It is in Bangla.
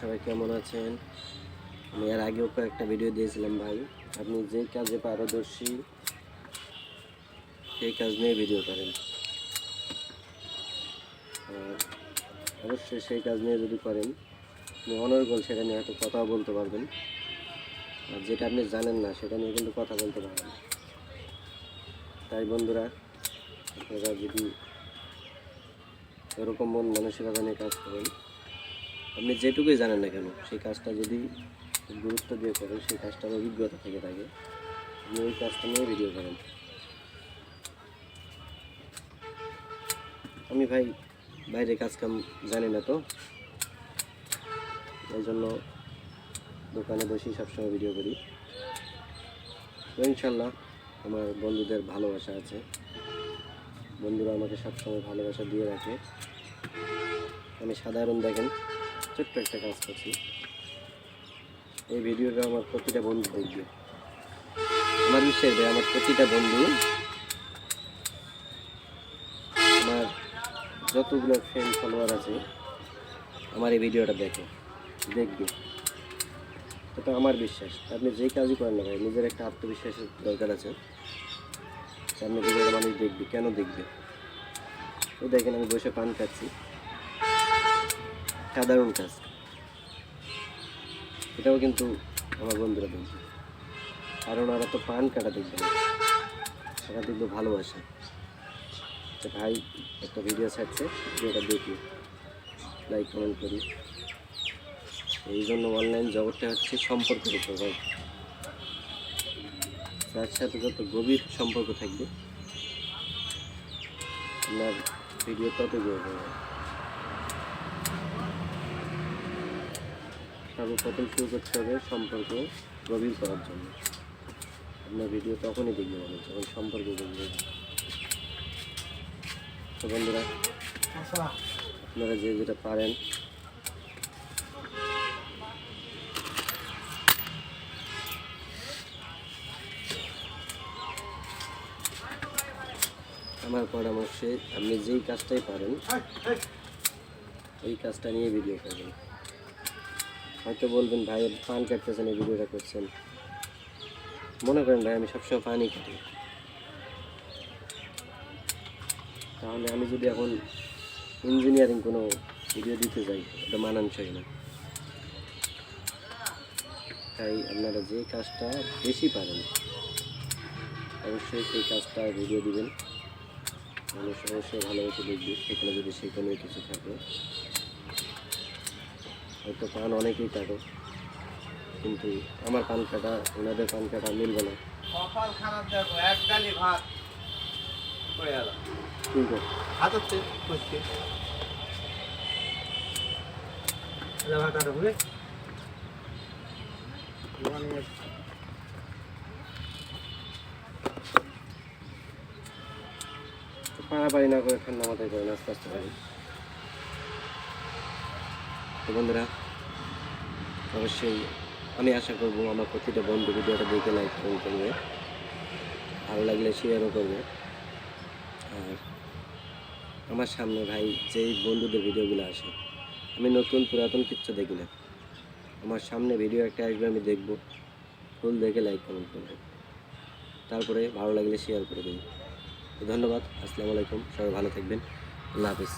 সবাই কেমন আছেন? আমি এর আগেও কয়েকটা ভিডিও দিয়েছিলাম ভাই। আপনি যে কাজে পারদর্শী, সেই কাজ নিয়ে ভিডিও করেন। আর অবশ্যই সেই কাজ নিয়ে যদি করেন, আপনি অনর্গল সেটা নিয়ে হয়তো কথাও বলতে পারবেন। আর যেটা আপনি জানেন না, সেটা নিয়ে কিন্তু কথা বলতে পারবেন তাই বন্ধুরা, আপনারা যদি এরকম মন মানসিকতা নিয়ে কাজ করেন আপনি যেটুকুই জানেন না কেন, সেই কাজটা যদি গুরুত্ব দিয়ে করেন, সেই কাজটার অভিজ্ঞতা থেকে থাকে, আপনি ওই কাজটা নিয়ে ভিডিও করেন। আমি ভাই বাইরে কাজ কাম জানি না তো, এই জন্য দোকানে বসেই সবসময় ভিডিও করি। তো ইনশাল্লাহ আমার বন্ধুদের ভালোবাসা আছে। বন্ধুরা আমাকে সবসময় ভালোবাসা দিয়ে রাখে। আমি সাধারণ দেখেন ছোট্ট একটা কাজ করছি। এই ভিডিওটা আমার প্রতিটা বন্ধু দেখবে। আমার বিশ্বাস ভাই, আমার প্রতিটা বন্ধু। আমার যতগুলো ফ্রেন্ড ফলোয়ার আছে, আমার এই ভিডিওটা দেখে, দেখবে। এটা আমার বিশ্বাস। আপনি যে কাজই করেন না ভাই নিজের একটা আত্মবিশ্বাসের দরকার আছে। আপনি ভিডিওটা মানুষ দেখবে, কেন দেখবে? এই দেখেন, আমি বসে পান খাচ্ছি। সাধারণ কাজ। এটাও কিন্তু আমার বন্ধুরা দেখবে। কারণ ওরা তো পান কাটা দেখবে না। দেখবে ভালোবাসা। ভাই, একটা ভিডিও ছাড়ছে, ভিডিওটা দেখি। লাইক কমেন্ট করি। এই জন্য অনলাইন জগৎটা হচ্ছে সম্পর্কের উপর ভাই। তার সাথে যত গভীর সম্পর্ক থাকবে, আপনার ভিডিও তত গভীর হবে। সর্বপ্রথম শুরু করতে হবে সম্পর্ক গভীর করার জন্য। আপনার ভিডিও তখনই দেখবে মানুষ যখন সম্পর্ক গভীর তো বন্ধুরা, আপনারা যে যেটা পারেন। আমার পরামর্শে আপনি যেই কাজটাই পারেন, ওই কাজটা নিয়ে ভিডিও করবেন। হয়তো বলবেন, ভাই পান কাটতেছেন, এই ভিডিওটা করছেন। মনে করেন, ভাই, আমি সবসময় পানি কাটি তাহলে আমি যদি এখন ইঞ্জিনিয়ারিং কোনো ভিডিও দিতে যাই, এটা মানানসই না। তাই আপনারা যে কাজটা বেশি পারেন, অবশ্যই সেই কাজটা ভিডিও দিবেন। মানুষ অবশ্যই ভালোবেসে দেখবে সেখানে যদি সেখানে কিছু থাকে হয়তো পান অনেকেই কাটে কিন্তু আমার পান কাটা ওনাদের পান কাটা মিলবে না। পাড়াপাড়ি না করে ঠান্ডা মাথায় করেন আস্তে আস্তে করেন। তো বন্ধুরা, অবশ্যই আমি আশা করব আমার প্রতিটা বন্ধু ভিডিওটা দেখে লাইক করবে, ভালো লাগলে শেয়ারও করবে। আর আমার সামনে ভাই যেই বন্ধুদের ভিডিওগুলো আসে, আমি নতুন পুরাতন কিচ্ছু দেখি না। আমার সামনে ভিডিও একটা আসবে, আমি দেখব। ফুল দেখে লাইক কমেন্ট করব। তারপরে ভালো লাগলে শেয়ার করে দেবো। ধন্যবাদ, আসসালামু আলাইকুম, সবাই ভালো থাকবেন। আল্লাহ হাফিজ।